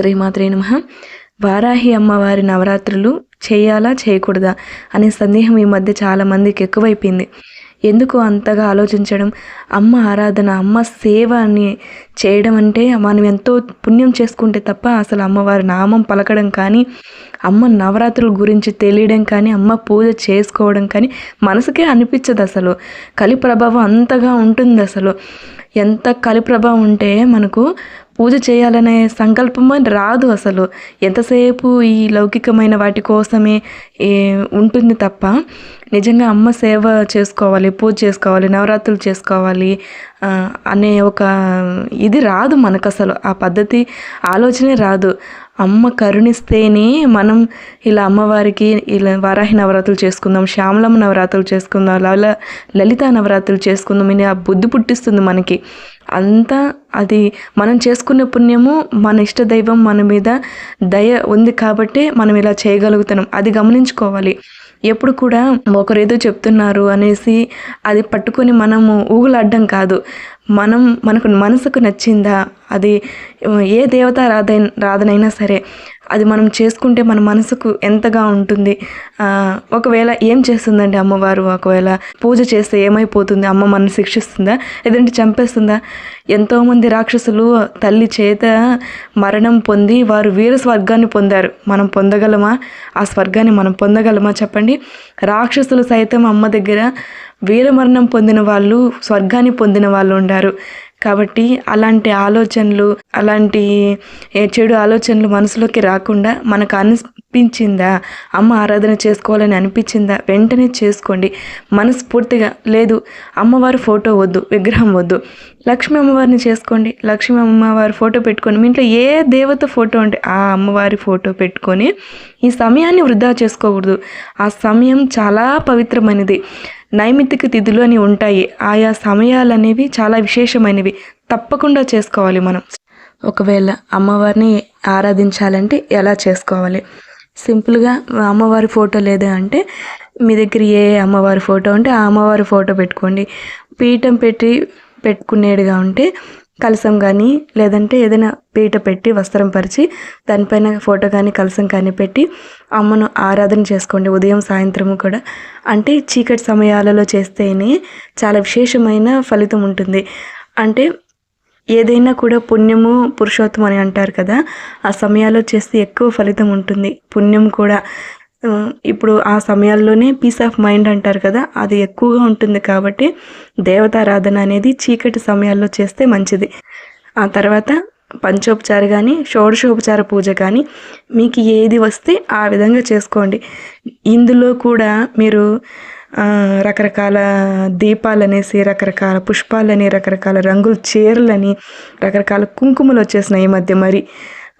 శ్రీమాత్రే నమ. వారాహి అమ్మవారి నవరాత్రులు చేయాలా చేయకూడదా అనే సందేహం ఈ మధ్య చాలా మందికి ఎక్కువైపోయింది. ఎందుకు అంతగా ఆలోచించడం? అమ్మ ఆరాధన అమ్మ సేవ అని చేయడం అంటే మనం ఎంతో పుణ్యం చేసుకుంటే తప్ప అసలు అమ్మవారి నామం పలకడం కానీ అమ్మ నవరాత్రుల గురించి తెలియడం కానీ అమ్మ పూజ చేసుకోవడం కానీ మనసుకే అనిపించదు అసలు. కలి ప్రభావం అంతగా ఉంటుంది అసలు ఎంత కలి ప్రభావం ఉంటే మనకు పూజ చేయాలనే సంకల్పం రాదు అసలు. ఎంతసేపు ఈ లౌకికమైన వాటి కోసమే ఉంటుంది తప్ప. నిజంగా అమ్మ సేవ చేసుకోవాలి పూజ చేసుకోవాలి నవరాత్రులు చేసుకోవాలి అనే ఒక ఇది రాదు మనకు అసలు ఆ పద్ధతి ఆలోచనే రాదు. అమ్మ కరుణిస్తేనే మనం ఇలా అమ్మవారికి ఇలా వారాహి నవరాత్రులు చేసుకుందాం శ్యామలమ్మ నవరాత్రులు చేసుకుందాం లల లలిత నవరాత్రులు చేసుకుందాం అని ఆ బుద్ధి పుట్టిస్తుంది మనకి. అంతా అది మనం చేసుకునే పుణ్యము మన ఇష్ట దైవం మన మీద దయ ఉంది కాబట్టి మనం ఇలా చేయగలుగుతున్నాం. అది గమనించుకోవాలి. ఎప్పుడు కూడా ఒకరు ఏదో చెప్తున్నారు అనేసి అది పట్టుకొని మనము ఊగులాడడం కాదు. మనం మనకు మనసుకు నచ్చిందా అది ఏ దేవత రాధ రాధనైనా సరే అది మనం చేసుకుంటే మన మనసుకు ఎంతగా ఉంటుంది. ఒకవేళ ఏం చేస్తుందండి అమ్మవారు? ఒకవేళ పూజ చేస్తే ఏమైపోతుంది? అమ్మ మనం శిక్షిస్తుందా? లేదంటే చంపేస్తుందా? ఎంతోమంది రాక్షసులు తల్లి చేత మరణం పొంది వారు వీర స్వర్గాన్ని పొందారు. మనం పొందగలమా? ఆ స్వర్గాన్ని మనం పొందగలమా చెప్పండి? రాక్షసులు సైతం అమ్మ దగ్గర వీరమరణం పొందిన వాళ్ళు స్వర్గాన్ని పొందిన వాళ్ళు ఉండారు. కాబట్టి అలాంటి ఆలోచనలు అలాంటి చెడు ఆలోచనలు మనసులోకి రాకుండా మనకు అనిపించిందా అమ్మ ఆరాధన చేసుకోవాలని అనిపించిందా వెంటనే చేసుకోండి. మనస్ఫూర్తిగా లేదు. అమ్మవారి ఫోటో వద్దు విగ్రహం వద్దు. లక్ష్మీ అమ్మవారిని చేసుకోండి. లక్ష్మీ అమ్మవారి ఫోటో పెట్టుకొని మీ ఇంట్లో ఏ దేవత ఫోటో ఉంటే ఆ అమ్మవారి ఫోటో పెట్టుకొని ఈ సమయాన్ని వృధా చేసుకోకూడదు. ఆ సమయం చాలా పవిత్రమైనది. నైమిత్తిక తిథులు అని ఉంటాయి. ఆయా సమయాలు అనేవి చాలా విశేషమైనవి. తప్పకుండా చేసుకోవాలి మనం. ఒకవేళ అమ్మవారిని ఆరాధించాలంటే ఎలా చేసుకోవాలి? సింపుల్గా అమ్మవారి ఫోటో లేదా అంటే మీ దగ్గర ఏ అమ్మవారి ఫోటో ఉంటే ఆ అమ్మవారి ఫోటో పెట్టుకోండి. పీఠం పెట్టి పెట్టుకునేడుగా ఉంటే కలసం కానీ లేదంటే ఏదైనా పీట పెట్టి వస్త్రం పరిచి దానిపైన ఫోటో కానీ కలసం కానీ పెట్టి అమ్మను ఆరాధన చేసుకోండి ఉదయం సాయంత్రము కూడా. అంటే చీకటి సమయాలలో చేస్తేనే చాలా విశేషమైన ఫలితం ఉంటుంది. అంటే ఏదైనా కూడా పుణ్యము పురుషోత్తం అని అంటారు కదా ఆ సమయాల్లో చేస్తే ఎక్కువ ఫలితం ఉంటుంది. పుణ్యం కూడా ఇప్పుడు ఆ సమయాల్లోనే పీస్ ఆఫ్ మైండ్ అంటారు కదా అది ఎక్కువగా ఉంటుంది కాబట్టి దేవతారాధన అనేది చీకటి సమయాల్లో చేస్తే మంచిది. ఆ తర్వాత పంచోపచార కానీ షోడశోపచార పూజ కానీ మీకు ఏది వస్తే ఆ విధంగా చేసుకోండి. ఇందులో కూడా మీరు రకరకాల రకరకాల దీపాలనేసి రకరకాల పుష్పాలని రకరకాల రంగుల చీరలని రకరకాల కుంకుమలు వచ్చేసినాయి ఈ మధ్య మరి.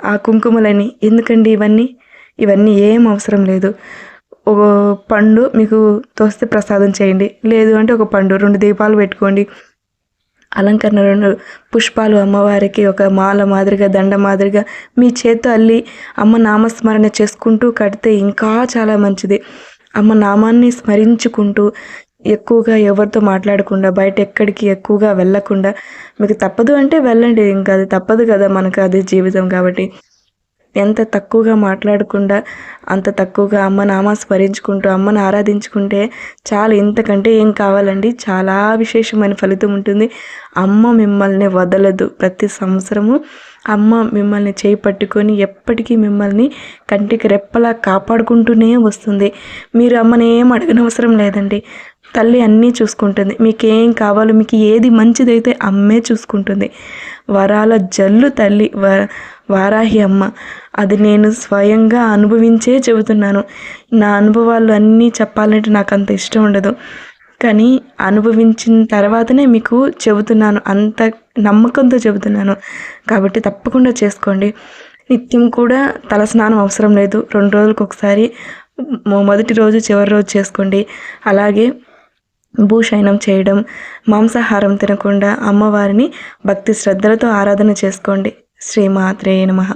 ఆ కుంకుమలని ఎందుకండి ఇవన్నీ? ఇవన్నీ ఏం అవసరం లేదు. ఒక పండు మీకు తోస్తే ప్రసాదం చేయండి. లేదు అంటే ఒక పండు రెండు దీపాలు పెట్టుకోండి. అలంకరణ రెండు పుష్పాలు అమ్మవారికి ఒక మాల మాదిరిగా దండ మాదిరిగా మీ చేత అల్లి అమ్మ నామస్మరణ చేసుకుంటూ కడితే ఇంకా చాలా మంచిది. అమ్మ నామాన్ని స్మరించుకుంటూ ఎక్కువగా ఎవరితో మాట్లాడకుండా బయట ఎక్కడికి ఎక్కువగా వెళ్ళకుండా మీకు తప్పదు అంటే వెళ్ళండి. ఇంకా అది తప్పదు కదా మనకు అది జీవితం కాబట్టి. ఎంత తక్కువగా మాట్లాడకుండా అంత తక్కువగా అమ్మ నామ స్మరించుకుంటూ అమ్మను ఆరాధించుకుంటే చాలా ఇంతకంటే ఏం కావాలండి? చాలా విశేషమైన ఫలితం ఉంటుంది. అమ్మ మిమ్మల్ని వదలదు. ప్రతి సంవత్సరము అమ్మ మిమ్మల్ని చేయి పట్టుకొని ఎప్పటికీ మిమ్మల్ని కంటికి రెప్పలా కాపాడుకుంటూనే వస్తుంది. మీరు అమ్మని ఏం అడగనవసరం లేదండి. తల్లి అన్నీ చూసుకుంటుంది. మీకు ఏం కావాలో మీకు ఏది మంచిదైతే అమ్మే చూసుకుంటుంది. వరాల జల్లు తల్లి వ వారాహి అమ్మ. అది నేను స్వయంగా అనుభవించే చెబుతున్నాను. నా అనుభవాలు అన్నీ చెప్పాలంటే నాకు అంత ఇష్టం ఉండదు. కానీ అనుభవించిన తర్వాతనే మీకు చెబుతున్నాను. అంత నమ్మకంతో చెబుతున్నాను. కాబట్టి తప్పకుండా చేసుకోండి. నిత్యం కూడా తలస్నానం అవసరం లేదు. రెండు రోజులకు ఒకసారి మొదటి రోజు చివరి రోజు చేసుకోండి. అలాగే భూషయనం చేయడం మాంసాహారం తినకుండా అమ్మవారిని భక్తి శ్రద్ధలతో ఆరాధన చేసుకోండి. శ్రీమాత్రే నమః.